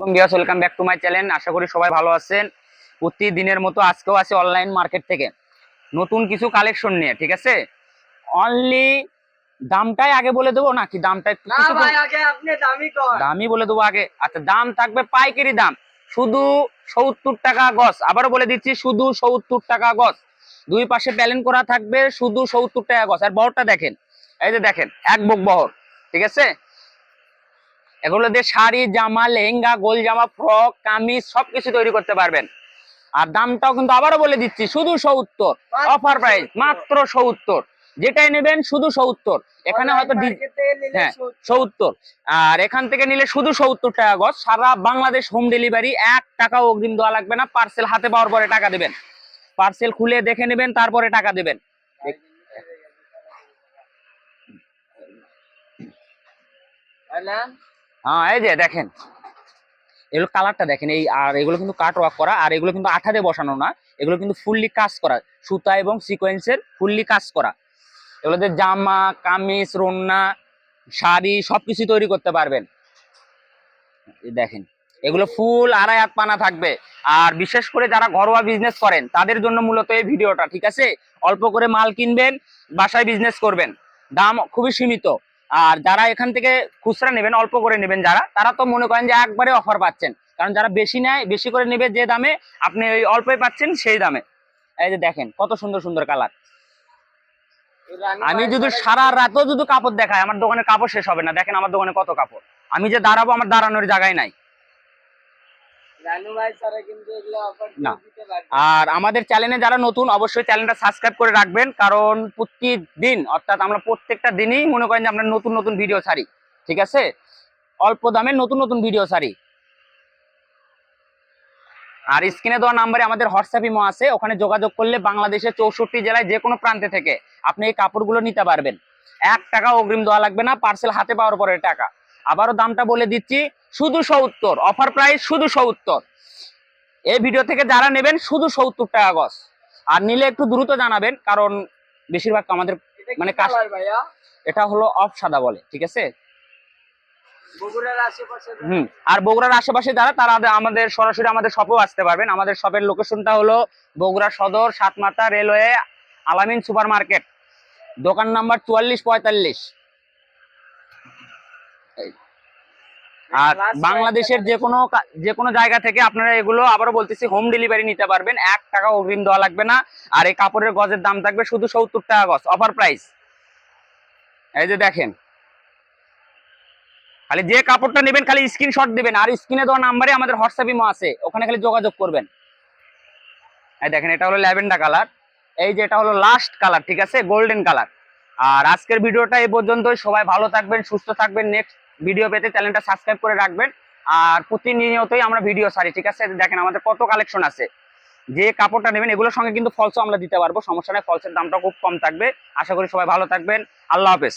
Beas welcome back to my channel আশা করি সবাই ভালো আছেন। প্রতিদিনের মতো আজকেও আছে অনলাইন মার্কেট থেকে। নতুন কিছু কালেকশন নিয়ে ঠিক আছে? অনলি দামটাই আগে বলে দেবো নাকি দামটা একটু দামই বলে দেবো আগে। আচ্ছা দাম থাকবে পাইকারি দাম। শুধু সত্তর টাকা গজ। আবারও বলে দিচ্ছি শুধু সত্তর টাকা গজ। দুই পাশে প্যালেন করা থাকবে শুধু সত্তর টাকা গজ। আর বহরটা দেখেন। এই যে দেখেন এক বুক বহর ঠিক আছে? এগুলো দিয়ে শাড়ি জামা লেহেঙ্গা গোল জামা ফ্রক কামিজ সবকিছু তৈরি করতে পারবেন। আর দামটাও কিন্তু আবারও বলে দিচ্ছি শুধু সত্তর। অফার প্রাইস মাত্র সত্তর। যেটাই নেবেন শুধু সত্তর। এখানে হয়তো হ্যাঁ, সত্তর। আর এখান থেকে নিলে শুধু সত্তর টাকা গজ। সারা বাংলাদেশ হোম ডেলিভারি এক টাকা অগ্রিম দেওয়া লাগবে না। পার্সেল হাতে পাওয়ার পরে টাকা দেবেন। পার্সেল খুলে দেখে নেবেন তারপরে টাকা দিবেন। হয়, এই যে দেখেন। এগুলো কালারটা দেখেন, এই আর এগুলো কিন্তু কাট ওয়ার্ক করা, আর এগুলো কিন্তু আঠা দিয়ে বসানো না। এগুলো কিন্তু ফুললি কাজ করা, সুতা এবং সিকোয়েন্সের ফুললি কাজ করা। এগুলোতে জামা, কামিজ, রন্না, শাড়ি সবকিছু তৈরি করতে পারবেন। দেখেন, এগুলো ফুল আড়াই হাত পানা থাকবে। আর বিশেষ করে যারা ঘরোয়া বিজনেস করেন, তাদের জন্য মূলত এই ভিডিওটা, ঠিক আছে? অল্প করে মাল কিনবেন, বাসায় বিজনেস করবেন। দাম খুবই সীমিত। আর যারা এখান থেকে খুচরা নেবেন, অল্প করে নেবেন যারা, তারা তো মনে করেন যে একবারে অফার পাচ্ছেন। কারণ যারা বেশি নেয়, বেশি করে নেবে যে দামে, আপনি ওই অল্পই পাচ্ছেন সেই দামে। এই যে দেখেন, কত সুন্দর সুন্দর কালার আমি যদি সারা রাতও যদি কাপড় দেখাই, আমার দোকানে কাপড় শেষ হবে না। দেখেন আমার দোকানে কত কাপড়। আমি যে দাঁড়াবো, আমার দাঁড়ানোর জায়গায় নাই রানু ভাই ছাড়া কিন্তু এগুলো অফার না। আর আমাদের চ্যানেলে যারা নতুন অবশ্যই চ্যানেলটা সাবস্ক্রাইব করে রাখবেন কারণ প্রতিদিন অর্থাৎ আমরা প্রত্যেকটা দিনই মনে করেন যে আমরা নতুন নতুন ভিডিও ছাড়ি ঠিক আছে? অল্প দামে নতুন নতুন ভিডিও ছাড়ি। আর স্ক্রিনে দেওয়া নাম্বারে আমাদের হোয়াটসঅ্যাপ ইমো আছে ওখানে যোগাযোগ করলে বাংলাদেশের চৌষট্টি জেলায় যে কোনো প্রান্তে থেকে আপনি এই কাপড়গুলো নিতে পারবেন। এক টাকা অগ্রিম দেওয়া লাগবে না পার্সেল হাতে পাওয়ার পরে টাকা। আবারও দামটা বলে দিচ্ছি শুধু সত্তর। অফার প্রাইস শুধু সত্তর। এই ভিডিও থেকে যারা নেবেন শুধু সত্তর টাকা গজ। আর নিলে একটু দ্রুত জানাবেন কারণ বেশিরভাগ আমাদের মানে এটা হলো অফ সাদা বলে ঠিক আছে? বগুড়ার হুম আর বগুড়ার আশেপাশে যারা তারা আমাদের সরাসরি আমাদের শপেও আসতে পারবেন। আমাদের শপের লোকেশনটা হলো বগুড়া সদর Satmatha railway Alamin super market দোকান নাম্বার চুয়াল্লিশ পঁয়তাল্লিশ। আর বাংলাদেশের যে কোনো যে কোনো জায়গা থেকে আপনারা এগুলো আবারও বলতেছি হোম ডেলিভারি নিতে পারবেন। এক টাকা অগ্রিম দেওয়া লাগবে না। আর এই কাপড়ের গজের দাম থাকবে শুধু সত্তর টাকা গজ। অফার প্রাইস এই যে দেখেন। খালি যে কাপড়টা নেবেন খালি স্ক্রিনশট দিবেন। আর স্ক্রিনে দেওয়া নাম্বারে আমাদের হোয়াটসঅ্যাপ ইমো আছে। ওখানে খালি যোগাযোগ করবেন। এই দেখেন এটা হলো ল্যাভেন্ডার কালার এই যে এটা হলো লাস্ট কালার ঠিক আছে? গোল্ডেন কালার আর আজকের ভিডিওটা এই পর্যন্তই। সবাই ভালো থাকবেন সুস্থ থাকবেন। নেক্সট ভিডিও পেতে চ্যানেলটা সাবস্ক্রাইব করে রাখবেন। আর প্রতিনিয়তই আমরা ভিডিও সারি ঠিক আছে? দেখেন আমাদের কত কালেকশন আছে। যে কাপড়টা নেবেন, এগুলোর সঙ্গে কিন্তু ফলসও আমরা দিতে পারব, সমস্যা নেই ফলসের দামটা খুব কম থাকবে। আশা করি সবাই ভালো থাকবেন। আল্লাহ হাফেজ।